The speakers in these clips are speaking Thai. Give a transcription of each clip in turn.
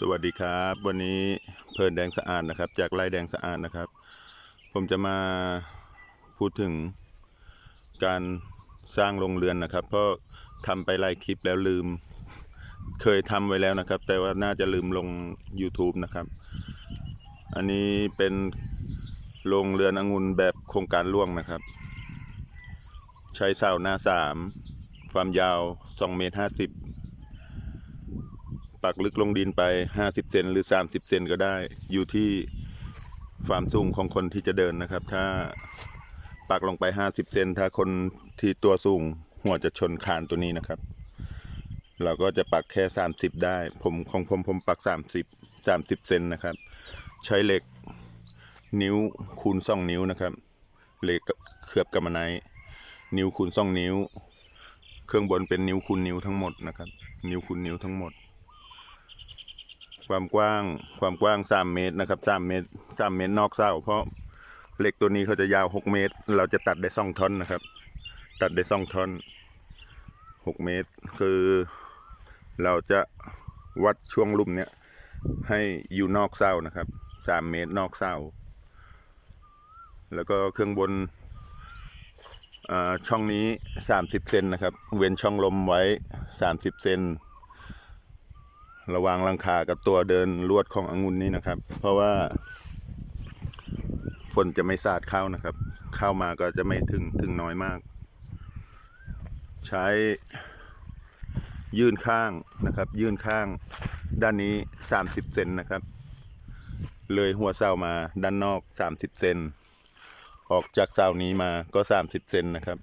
สวัสดีครับ วันนี้เพลินแดงสะอาดนะครับ จากไร่แดงสะอาดนะครับ ผมจะมาพูดถึงการสร้างโรงเรือนนะครับ เพราะทำไปหลายคลิปแล้วลืม เคยทำไว้แล้วนะครับ แต่ว่าน่าจะลืมลง YouTube นะครับ อันนี้เป็นโรงเรือนองุ่นแบบโครงการร่วงนะครับ ใช้เสาหน้าสามความยาว2เมตร50 ปักลึกลงดินไป 50 เซนหรือ 30 เซนก็ได้ อยู่ที่ความสูงของคนที่จะเดินนะครับ ถ้าปักลงไป 50 เซนถ้าคนที่ตัวสูงหัวจะชนคานตัวนี้นะครับ เราก็จะปักแค่ 30 ได้ ผมของผมผมปัก 30 30 เซนนะครับ ใช้เหล็กนิ้วคูณ2นิ้วนะครับเหล็กเคลือบกับมะไนนิ้วคูณ2นิ้ว เครื่องบนเป็นนิ้วคูณนิ้วทั้งหมดนะครับ นิ้วคูณนิ้วทั้งหมด ความกว้างความกว้างสามเมตรนะครับสามเมตรสามเมตรนอกเสาเพราะเหล็กตัวนี้เขาจะยาวหกเมตร เราจะตัดได้สองท่อนนะครับ ตัดได้สองท่อนหกเมตร คือเราจะวัดช่วงลุ่มเนี้ยให้อยู่นอกเสานะครับสามเมตรนอกเสาแล้วก็เครื่องบนอ่าช่องนี้สามสิบเซนนะครับ เว้นช่องลมไว้สามสิบเซน ระวางลังคากับตัวเดินลวดขององุ่นนี่นะครับ เพราะว่าฝนจะไม่สาดเข้านะครับ เข้ามาก็จะไม่ถึงถึงน้อยมาก ใช้ยื่นข้างนะครับ ยื่นข้างด้านนี้ 30เซนนะครับ เลยหัวเสามาด้านนอก 30เซนออกจากเสานี้มาก็ 30เซนนะครับ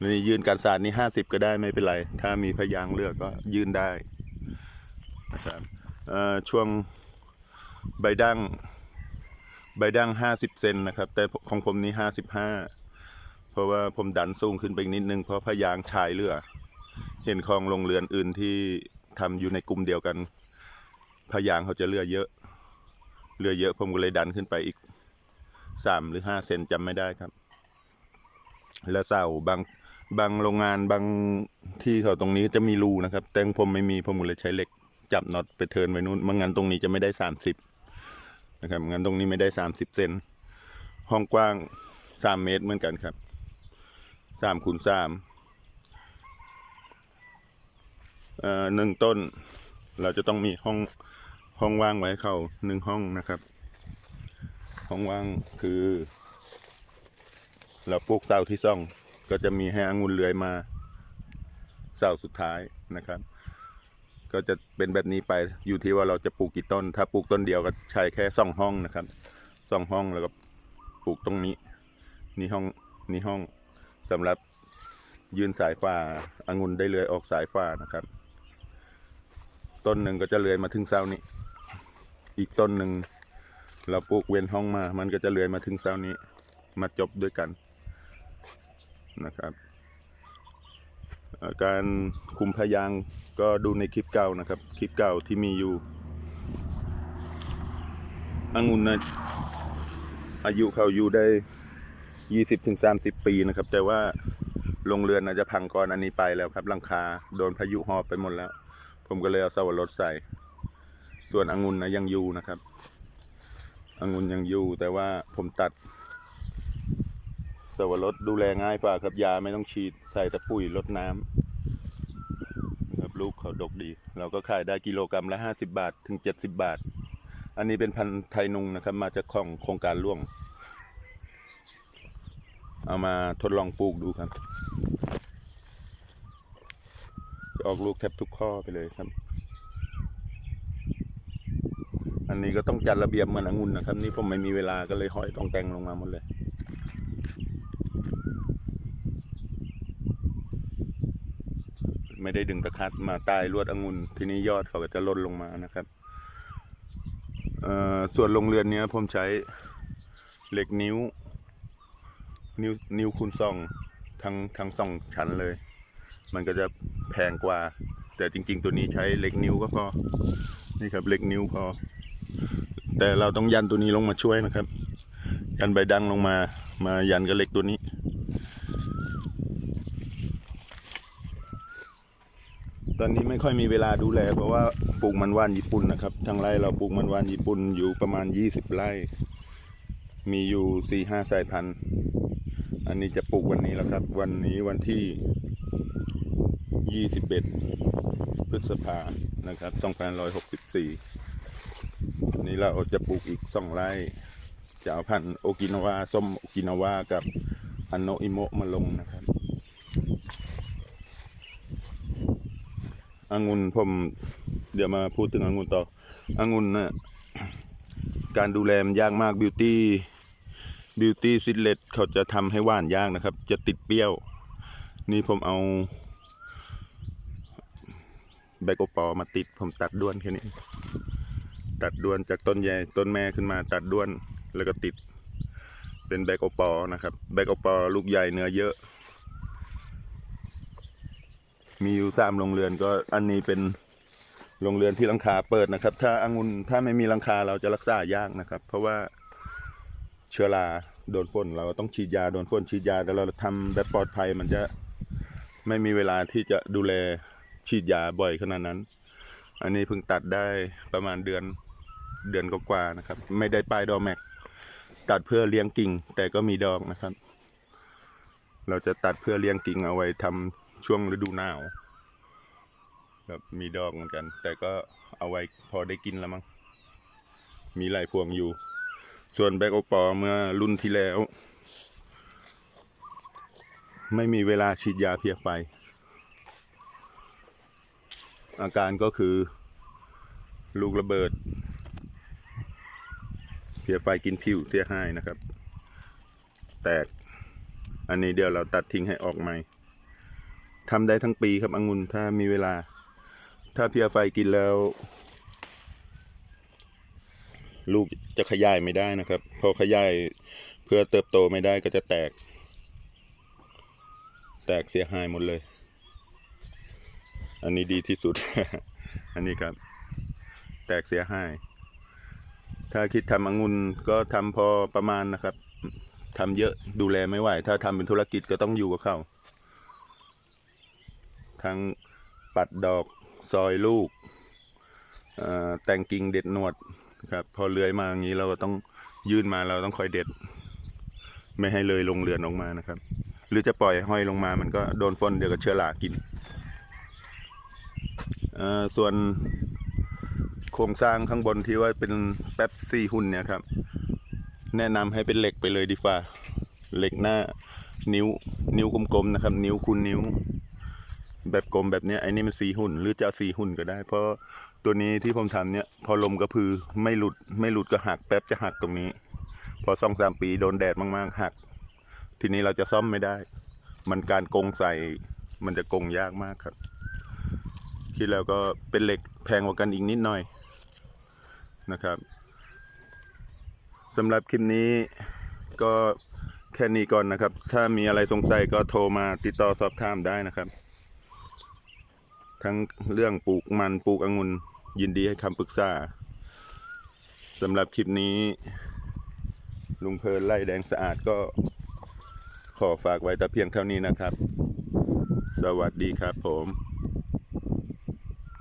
นี่ยื่นการสาดนี้ 50 ก็ได้ไม่เป็นไร ถ้ามีพยางค์เลือกก็ยื่นได้ นะครับช่วงใบดั้งใบดั้งห้าสิบเซนนะครับ แต่ของผมนี้ห้าสิบห้าเพราะว่าผมดันสูงขึ้นไปนิดนึงเพราะพยางชายเรือ เห็นคลองโรงเรือนอื่นที่ทำอยู่ในกลุ่มเดียวกันพยางเขาจะเรือเยอะเรือเยอะผมก็เลยดันขึ้นไปอีกสามหรือห้าเซนจำไม่ได้ครับ แล้วเสาบางบางโรงงานบางที่เขาตรงนี้จะมีรูนะครับ แต่ของผมไม่มีผมก็เลยใช้เหล็ก จับน็อตไปเทินไว้นู้นไม่งั้นตรงนี้จะไม่ได้สามสิบนะครับงั้นตรงนี้ไม่ได้สามสิบเซนห้องกว้างสามเมตรเหมือนกันครับสามคูณสามอ่อหนึ่งต้น เราจะต้องมีห้องห้องว่างไว้เขาหนึ่งห้องนะครับ ห้องว่างคือ เราปลูกเสาที่ซ่อง ก็จะมีให้องุ่นเลื้อยมาเสาสุดท้ายนะครับ ก็จะเป็นแบบนี้ไปอยู่ที่ว่าเราจะปลูกกี่ต้น ถ้าปลูกต้นเดียวก็ใช้แค่สองห้องนะครับสองห้องแล้วก็ปลูกตรงนี้ นี่ห้องนี่ห้องสำหรับยืนสายฟ้าอางุ่นได้เลื้อยออกสายฟ้านะครับ ต้นหนึ่งก็จะเลื้อยมาถึงเสานี้ อีกต้นหนึ่งเราปลูกเว้นห้องมา มันก็จะเลื้อยมาถึงเสานี้ มาจบด้วยกันนะครับ การคุมพยางก็ดูในคลิปเก่านะครับ คลิปเก่าที่มีอยู่องุ่นนะอายุเขาอยู่ได้ยี่สิบถึงสามสิบปีนะครับ แต่ว่าโรงเรือนอาจจะพังก่อนอันนี้ไปแล้วครับหลังคาโดนพายุหอบไปหมดแล้ว ผมก็เลยเอาสวรสใส่ ส่วนองุ่นนะยังอยู่นะครับองุ่นยังอยู่แต่ว่าผมตัด สวรสดูแลง่ายฝ่าครับยาไม่ต้องฉีดใส่แต่ปุ๋ยลดน้ำครับลูกเขาดกดี เราก็ขายได้กิโลกรรัมละห้าสิบาทถึงเจ็ดสิบาท อันนี้เป็นพันธุ์ไทยนุงนะครับ มาจากของโครงการร่วงเอามาทดลองปลูกดูครับออกลูกแทบทุกข้อไปเลยครับ อันนี้ก็ต้องจัดระเบียบเหมือนองุ่นนะครับ นี่ผมไม่มีเวลาก็เลยห้อยต้องแต่งลงมาหมดเลย ไม่ได้ดึงตะคัดมาใต้ลวดองุ่นทีนี้ยอดเขาก็จะลดลงมานะครับส่วนโรงเรือนเนี้ยผมใช้เหล็กนิ้ว นิ้วนิ้วคูณสองทั้งทั้งสองชั้นเลย มันก็จะแพงกว่า แต่จริง ๆ ตัวนี้ใช้เหล็กนิ้วก็พอนี่ครับเหล็กนิ้วพอ แต่เราต้องยันตัวนี้ลงมาช่วยนะครับ ยันใบดังลงมา มายันกับเหล็กตัวนี้ ตอนนี้ไม่ค่อยมีเวลาดูแล เพราะว่าปลูกมันว่านญี่ปุ่นนะครับทางไร่เราปลูกมันว่านญี่ปุ่นอยู่ประมาณ 20 ไร่ มีอยู่ 4 5 สายพันธุ์ อันนี้จะปลูกวันนี้แล้วครับ วันนี้วันที่ 21 พฤษภานะครับ2564อันนี้เราจะปลูกอีก 2 ไร่จะเอาพันธุ์โอกินาวาส้มโอกินาวากับอันโนอิโมะมาลงนะครับ องุ่นผมเดี๋ยวมาพูดถึงองุ่นต่อองุ่นน่ะการดูแลมันยากมากบิวตี้บิวตี้ซิเลตเขาจะทำให้หวานยากนะครับ จะติดเปรี้ยว นี่ผมเอาแบกโอปอมาติดผมตัดด้วนแค่นี้ ตัดด้วนจากต้นใหญ่ต้นแม่ขึ้นมาตัดด้วนแล้วก็ติด เป็นแบกโอปอนะครับ แบกโอปอลูกใหญ่เนื้อเยอะ มีอยู่สามโรงเรือนก็อันนี้เป็นโรงเรือนที่ลังคาเปิดนะครับ ถ้าอางุ่นถ้าไม่มีลังคาเราจะรักษายากนะครับ เพราะว่าเชื้อราโดนฝนเราต้องฉีดยาโดนฝนฉีดยาแต่เราทำแบบปลอดภัยมันจะไม่มีเวลาที่จะดูแลฉีดยาบ่อยขนาดนั้น อันนี้เพิ่งตัดได้ประมาณเดือนเดือนกว่าๆนะครับ ไม่ได้ป้ายดอกแม็กตัดเพื่อเลี้ยงกิ่ง แต่ก็มีดอกนะครับ เราจะตัดเพื่อเลี้ยงกิ่งเอาไว้ทำ ช่วงฤดูหนาวแบบมีดอกเหมือนกัน แต่ก็เอาไว้พอได้กินแล้วมั้งมีหลายพวงอยู่ ส่วนแบกโอปอเมื่อรุ่นที่แล้ว ไม่มีเวลาฉีดยาเพียไฟ อาการก็คือลูกระเบิด เพียไฟกินผิวเสียหายนะครับ แตกอันนี้เดี๋ยวเราตัดทิ้งให้ออกใหม่ ทำได้ทั้งปีครับองุ่นถ้ามีเวลา ถ้าเพียไฟกินแล้ว ลูกจะขยายไม่ได้นะครับ พอขยายเพื่อเติบโตไม่ได้ก็จะแตก แตกเสียหายหมดเลย อันนี้ดีที่สุด อันนี้ครับ แตกเสียหาย ถ้าคิดทำองุ่นก็ทำพอประมาณนะครับทำเยอะดูแลไม่ไหว ถ้าทำเป็นธุรกิจก็ต้องอยู่กับเขา ทั้งปัดดอกซอยลูกแต่งกิ่งเด็ดหนวดครับพอเลื้อยมาอย่างนี้เราก็ต้องยื่นมาเราต้องคอยเด็ด ไม่ให้เลยลงเรือนออกมานะครับ หรือจะปล่อยห้อยลงมามันก็โดนฝนเดี๋ยวก็เชื้อรากินส่วนโครงสร้างข้างบนที่ว่าเป็นแป๊บซี่หุ่นเนี่ยครับ แนะนำให้เป็นเหล็กไปเลยดีฟ้าเหล็กหน้านิ้วนิ้วกลมๆนะครับ นิ้วคูณนิ้ว แบบกลมแบบเนี้ยไอ้นี่มันสีหุ่น หรือจะเอาสีหุ่นก็ได้ เพราะตัวนี้ที่ผมทำเนี่ย พอลมกระพือไม่หลุดไม่หลุดก็หักแป๊บจะหักตรงนี้ พอสองสามปีโดนแดดมากๆ หัก ทีนี้เราจะซ่อมไม่ได้ มันการกงใส่มันจะกงยากมากครับคิดแล้วก็เป็นเหล็กแพงกว่ากันอีกนิดหน่อยนะครับสำหรับคลิปนี้ก็แค่นี้ก่อนนะครับ ถ้ามีอะไรสงสัยก็โทรมาติดต่อสอบถามได้นะครับ ทั้งเรื่องปลูกมันปลูกองุ่นยินดีให้คำปรึกษาสำหรับคลิปนี้ ลุงเพลินไล่แดงสะอาดก็ขอฝากไว้แต่เพียงเท่านี้นะครับ สวัสดีครับผม